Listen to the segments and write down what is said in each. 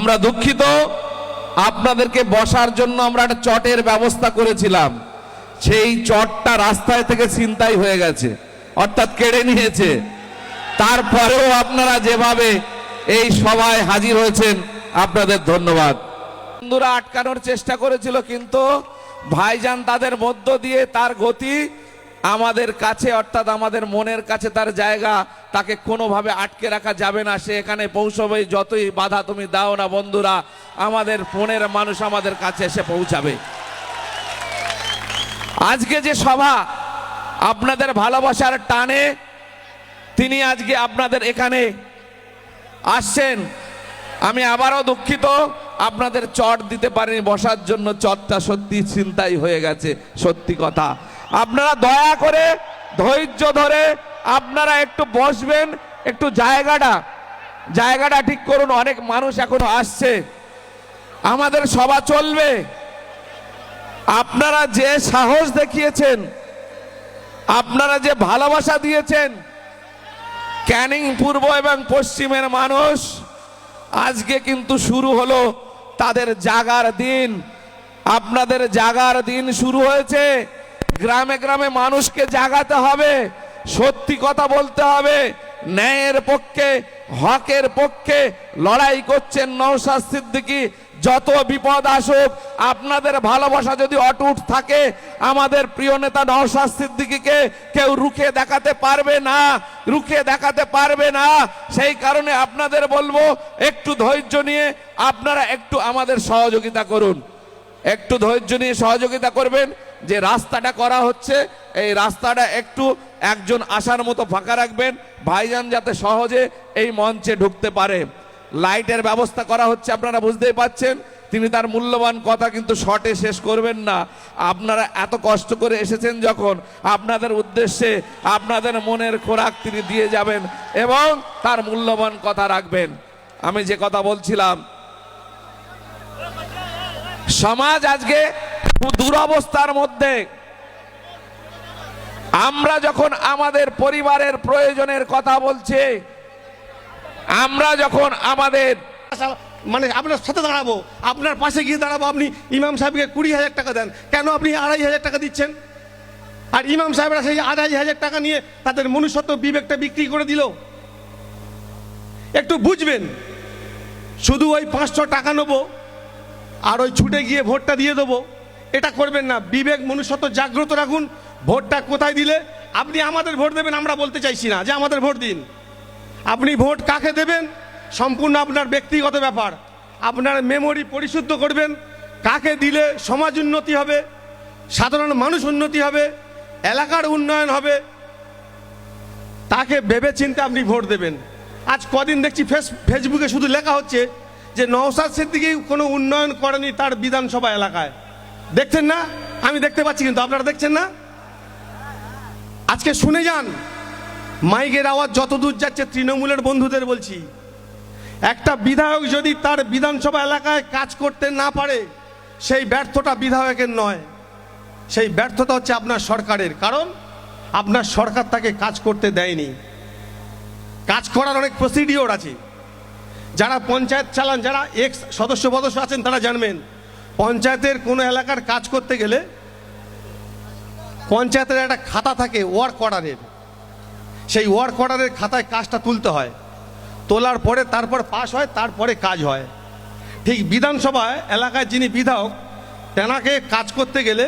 আমরা দুঃখিত। আপনাদেরকে বসার জন্য আমরা একটা চটের ব্যবস্থা করেছিলাম। সেই চটটা রাস্তায় থেকে ছিনতাই হয়ে গেছে, অর্থাৎ কেড়ে নিয়েছে। তারপরেও আপনারা যেভাবে এই সভায় হাজির হয়েছেন, আপনাদের ধন্যবাদ। বন্ধুরা আটকানোর চেষ্টা করেছিল, কিন্তু ভাইজান তাদের মধ্য দিয়ে তার গতি আমাদের কাছে, অর্থাৎ আমাদের মনের কাছে তার জায়গা, তাকে কোনোভাবে আটকে রাখা যাবে না। সে এখানে পৌঁছবে, যতই বাধা তুমি দাও না বন্ধুরা, আমাদের ফোনের মানুষ আমাদের কাছে এসে পৌঁছাবে। আজকে যে সভা, আপনাদের ভালোবাসার টানে, তিনি আজকে আপনাদের এখানে আসছেন। আমি আবারও দুঃখিত, আপনাদের চট দিতে পারিনি, বসার জন্য চটটা সত্যি চিন্তাই হয়ে গেছে, সত্যি কথা। আপনারা দয়া করে ধৈর্য ধরে আপনারা একটু বসবেন, একটু জায়গাটা জায়গাটা ঠিক করুন, অনেক মানুষ এখনও আসছে। আমাদের সভা চলবে। আপনারা যে সাহস দেখিয়েছেন, আপনারা যে ভালোবাসা দিয়েছেন, ক্যানিং পূর্ব এবং পশ্চিমের মানুষ, আজকে কিন্তু শুরু হলো তাদের জাগার দিন। আপনাদের জাগার দিন শুরু হয়েছে। গ্রামে গ্রামে মানুষকে জাগাতে হবে, সত্যি কথা বলতে হবে, ন্যায়ের পক্ষে, হকের পক্ষে লড়াই করছেন নৌসাদ সিদ্দিকী। যত বিপদ আসুক, আপনাদের ভালোবাসা যদি অটুট থাকে, আমাদের প্রিয় নেতা নওশাদ সিদ্দিকীকে কেউ রুখে দেখাতে পারবে না, রুখে দেখাতে পারবে না। সেই কারণে আপনাদের বলব, একটু ধৈর্য নিয়ে আপনারা একটু আমাদের সহযোগিতা করুন। একটু ধৈর্য নিয়ে সহযোগিতা করবেন যে রাস্তাটা করা হচ্ছে, এই রাস্তাটা একটু একজন আসার মতো ফাঁকা রাখবেন, ভাইজান যাতে সহজে এই মঞ্চে ঢুকতে পারে। লাইটের ব্যবস্থা করা হচ্ছে, আপনারা বুঝতেই পাচ্ছেন, তিনি তার মূল্যবান কথা কিন্তু শর্টে শেষ করবেন না। আপনারা এত কষ্ট করে এসেছেন যখন, আপনাদের উদ্দেশ্যে, আপনাদের মনের খোরাক তিনি দিয়ে যাবেন এবং তার মূল্যবান কথা রাখবেন। আমি যে কথা বলছিলাম, সমাজ আজকে দুরবস্থার মধ্যে। আমরা যখন আমাদের পরিবারের প্রয়োজনের কথা বলছি, আমরা যখন আমাদের মানে আপনার সাথে দাঁড়াবো, আপনার পাশে গিয়ে দাঁড়াবো, আপনি ইমাম সাহেবকে কুড়ি হাজার টাকা দেন। কেন আপনি আড়াই হাজার টাকা দিচ্ছেন? আর ইমাম সাহেবরা সেই আড়াই হাজার টাকা নিয়ে তাদের মনুষ্যত্ব বিবেকটা বিক্রি করে দিল। একটু বুঝবেন, শুধু ওই পাঁচশো টাকা নেব, আর ওই ছুটে গিয়ে ভোটটা দিয়ে দেবো। এটা করবেন না। বিবেক, মনুষ্যত্ব জাগ্রত রাখুন। ভোটটা কোথায় দিলে? আপনি আমাদের ভোট দেবেন, আমরা বলতে চাইছি না যে আমাদের ভোট দিন। আপনি ভোট কাকে দেবেন? সম্পূর্ণ আপনার ব্যক্তিগত ব্যাপার। আপনার মেমোরি পরিশুদ্ধ করবেন। কাকে দিলে সমাজ উন্নতি হবে? সাধারণ মানুষ উন্নতি হবে? এলাকার উন্নয়ন হবে? তাকে ভেবে চিন্তে আপনি ভোট দেবেন। আজ কদিন দেখছি ফেস ফেসবুকে শুধু লেখা হচ্ছে যে নওসাদ সিদ্দিকি কোনো উন্নয়ন করেনি তার বিধানসভা এলাকায়। দেখছেন না? আমি দেখতে পাচ্ছি কিন্তু আপনারা দেখছেন না? আজকে শুনে যান, মাইকের আওয়াজ যত দূর যাচ্ছে তৃণমূলের বন্ধুদের বলছি। একটা বিধায়ক যদি তার বিধানসভা এলাকায় কাজ করতে না পারে, সেই ব্যর্থতা বিধায়কের নয়। সেই ব্যর্থতা হচ্ছে আপনার সরকারের। কারণ, আপনার সরকার তাকে কাজ করতে দেয়নি। কাজ করার অনেক প্রসিডিওর আছে। যারা পঞ্চায়েত চালান, যারা এক্স সদস্য সদস্য আছেন, তারা জানবেন। পঞ্চায়েতের কোনো এলাকার কাজ করতে গেলে পঞ্চায়েতের একটা খাতা থাকে ওয়ার্ক অর্ডারের সেই ওয়ার্ক অর্ডারের খাতায় কাজটা তুলতে হয়। তোলার পরে তারপর পাস হয়, তারপরে কাজ হয়। ঠিক বিধানসভায় এলাকায় যিনি বিধায়ক, তেনাকে কাজ করতে গেলে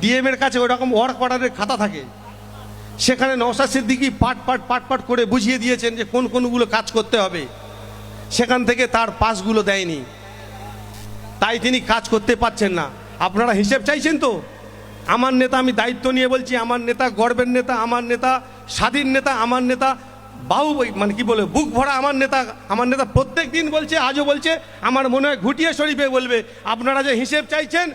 ডিএম এর কাছে ওরকম ওয়ার্ক অর্ডারের খাতা থাকে। সেখানে নওশাদ সিদ্দিকি পাট পাট পাট পাট করে বুঝিয়ে দিয়েছেন যে কোন কোনগুলো কাজ করতে হবে। সেখান থেকে তার পাসগুলো দেয়নি। তাই তিনি কাজ করতে পারছেন না। আপনারা হিসেব চাইছেন তো? আমার নেতা আমি দায়িত্ব নিয়ে বলছি, আমার নেতা গর্বের নেতা, আমার নেতা স্বাধীন নেতা, আমার নেতা বাহু মানে কি বলে, বুক ভরা আমার নেতা আমার নেতা প্রত্যেক দিন বলছে, আজও বলছে, আমার মনে হয় ঘুটিয়ে শরীফে বলবে। আপনারা যে হিসেব চাইছেন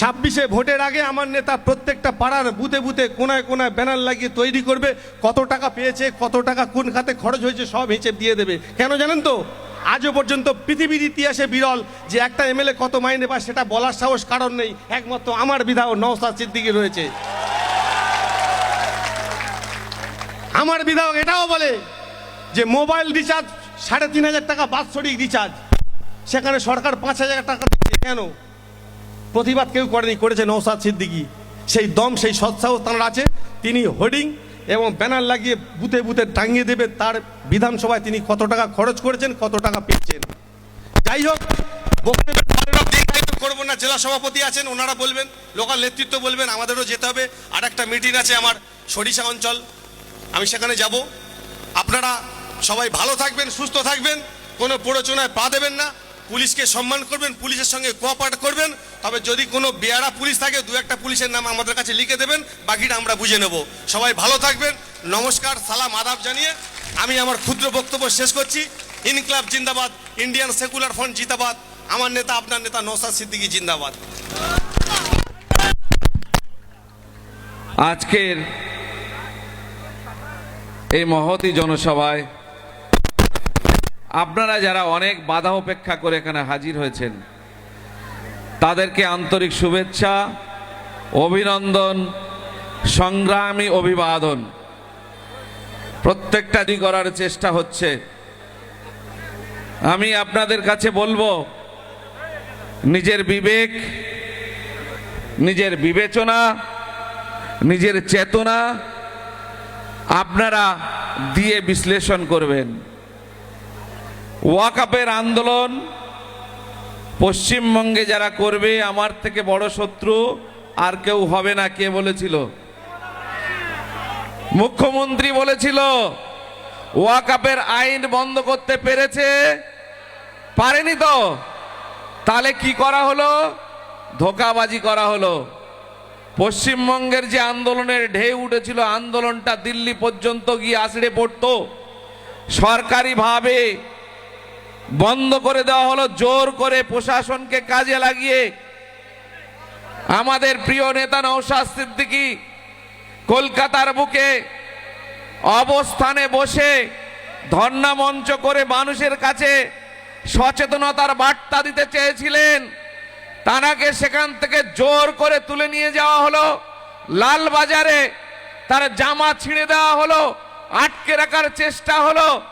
ছাব্বিশে ভোটের আগে আমার নেতা প্রত্যেকটা পাড়ার বুথে বুথে কোনায় কোনায় ব্যানার লাগিয়ে তৈরি করবে। কত টাকা পেয়েছে, কত টাকা কোন খাতে খরচ হয়েছে সব হিসেব দিয়ে দেবে। কেন জানেন তো? আজও পর্যন্ত পৃথিবীর ইতিহাসে বিরল যে একটা এমএলএ কত মাইনে পায় সেটা বলার সাহস কারণ নেই। একমাত্র আমার বিধায়ক নওসাদ সিদ্দিকি রয়েছে। আমার বিধায়ক এটাও বলে যে মোবাইল রিচার্জ সাড়ে তিন হাজার টাকা বাৎসরিক রিচার্জ। সেখানে সরকার পাঁচ হাজার টাকা দিচ্ছে। কেন? প্রতিবাদ কেউ করেনি, করেছে নৌসাদ সিদ্দিকি। সেই দম, সেই সৎসাহ তাঁর আছে। তিনি হোর্ডিং এবং ব্যানার লাগিয়ে বুথে বুথে টাঙিয়ে দেবে। তার বিধানসভায় তিনি কত টাকা খরচ করেছেন, কত টাকা পেয়েছেন। যাই হোক করব না। জেলা সভাপতি আছেন, ওনারা বলবেন, লোকাল নেতৃত্ব বলবেন, আমাদেরও যেতে হবে। আর একটা মিটিং আছে আমার সরিষা অঞ্চল। আমি সেখানে যাব। আপনারা সবাই ভালো থাকবেন, সুস্থ থাকবেন, কোনো প্ররোচনায় পা দেবেন না। পুলিশকে সম্মান করবেন, পুলিশের সঙ্গে কোঅপারেট করবেন। তবে যদি কোনো বেয়ারা পুলিশ থাকে, দু একটা পুলিশের নাম আমাদের কাছে লিখে দেবেন, বাকিটা আমরা বুঝে নেব। সবাই ভালো থাকবেন, নমস্কার, সালাম, আদাব জানিয়ে আমি আমার ক্ষুদ্র বক্তব্য শেষ করছি। ইনক্লাব জিন্দাবাদ, ইন্ডিয়ান সেকুলার ফ্রন্ট জিন্দাবাদ, আমার নেতা, আপনার নেতা নৌসাদ সিদ্দিকী জিন্দাবাদ। আজকের এই মহতি জনসভায় আপনারা যারা অনেক বাধা উপেক্ষা করে এখানে হাজির হয়েছেন, তাদেরকে আন্তরিক শুভেচ্ছা, অভিনন্দন, সংগ্রামী অভিবাদন। প্রত্যেকটা দিক করার চেষ্টা হচ্ছে। আমি আপনাদের কাছে বলব, নিজের বিবেক, নিজের বিবেচনা, নিজের চেতনা আপনারা দিয়ে বিশ্লেষণ করবেন। ওয়াকাপের আন্দোলন, পশ্চিমবঙ্গে যারা করবে, আমার থেকে বড় শত্রু আর কেউ হবে না, কে বলেছিল? মুখ্যমন্ত্রী বলেছিল, ওয়াকাপের আইন বন্ধ করতে পেরেছে, পারেনি তো? তাহলে কি করা হলো? ধোকাবাজি করা হলো। পশ্চিমবঙ্গের যে আন্দোলনের ঢেউ উঠেছিল, আন্দোলনটা দিল্লি পর্যন্ত গিয়ে আছড়ে পড়তো। সরকারিভাবে বন্ধ করে দেওয়া হলো, জোর করে প্রশাসনকে কাজে লাগিয়ে। আমাদের প্রিয় নেতা নৌশাদ সিদ্দিকী কলকাতার বুকে অবস্থানে বসে ধর্ণা মঞ্চ করে মানুষের কাছে সচেতনতার বার্তা দিতে চেয়েছিলেন। তানাকে সেখান থেকে জোর করে তুলে নিয়ে যাওয়া হলো। লালবাজারে তার জামা ছিঁড়ে দেওয়া হলো, আটকে রাখার চেষ্টা হলো।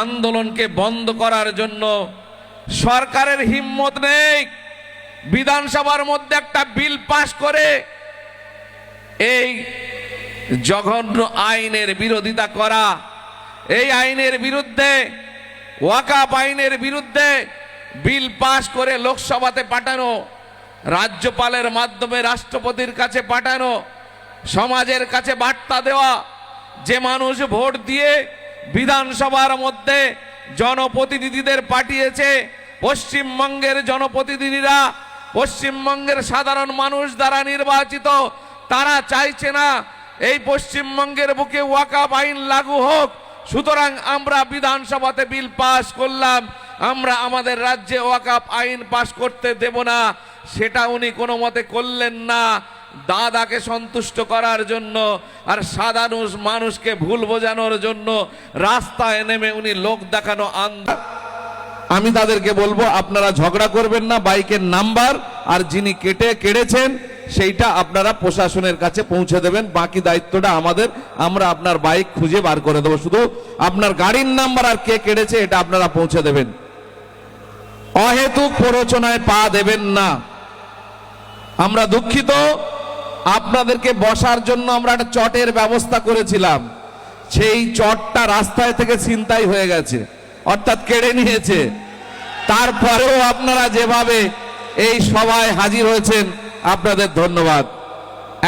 আন্দোলনকে বন্ধ করার জন্য সরকারের হিম্মত নেই। বিধানসভার মধ্যে একটা বিল পাশ করে এই জঘন্য আইনের বিরোধিতা করা, এই আইনের বিরুদ্ধে, ওয়াকাপ আইনের বিরুদ্ধে বিল পাশ করে লোকসভাতে পাঠানো, রাজ্যপালের মাধ্যমে রাষ্ট্রপতির কাছে পাঠানো, সমাজের কাছে বার্তা দেওয়া, যে মানুষ ভোট দিয়ে বিধানসভার মধ্যে জনপ্রতিনিধিদের পাঠিয়েছে পশ্চিমবঙ্গের জনপ্রতিনিধিরা। পশ্চিমবঙ্গের সাধারণ মানুষ দ্বারা নির্বাচিত, তারা চাইছে না এই পশ্চিমবঙ্গের বুকে ওয়াকাপ আইন লাগু হোক। সুতরাং আমরা বিধানসভাতে বিল পাশ করলাম, আমরা আমাদের রাজ্যে ওয়াকাপ আইন পাশ করতে দেব না, সেটা উনি কোনো মতে করলেন না। দাদাকে সন্তুষ্ট করার জন্য আর সাধারণ মানুষকে ভুল বোঝানোর জন্য রাস্তায় নেমে উনি লোক দেখানো আন্দোলন আমি তাদেরকে বলব, আপনারা ঝগড়া করবেন না, বাইকের নাম্বার আর যিনি কেটে কেড়েছেন, সেইটা আপনারা প্রশাসনের কাছে পৌঁছে দেবেন। বাকি দায়িত্বটা আমাদের। আমরা আপনার বাইক খুঁজে বার করে দেবো। শুধু আপনার গাড়ির নাম্বার আর কে কেড়েছে, এটা আপনারা পৌঁছে দেবেন। অহেতুক প্ররোচনায় পা দেবেন না। আমরা দুঃখিত। আপনাদেরকে বসার জন্য আমরা একটা চটের ব্যবস্থা করেছিলাম। সেই চটটা রাস্তায় থেকে চিন্তাই হয়ে গেছে, অর্থাৎ কেড়ে নিয়েছে। তারপরেও আপনারা যেভাবে এই সভায় হাজির হয়েছেন, আপনাদের ধন্যবাদ।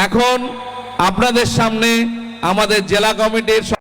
এখন আপনাদের সামনে আমাদের জেলা কমিটির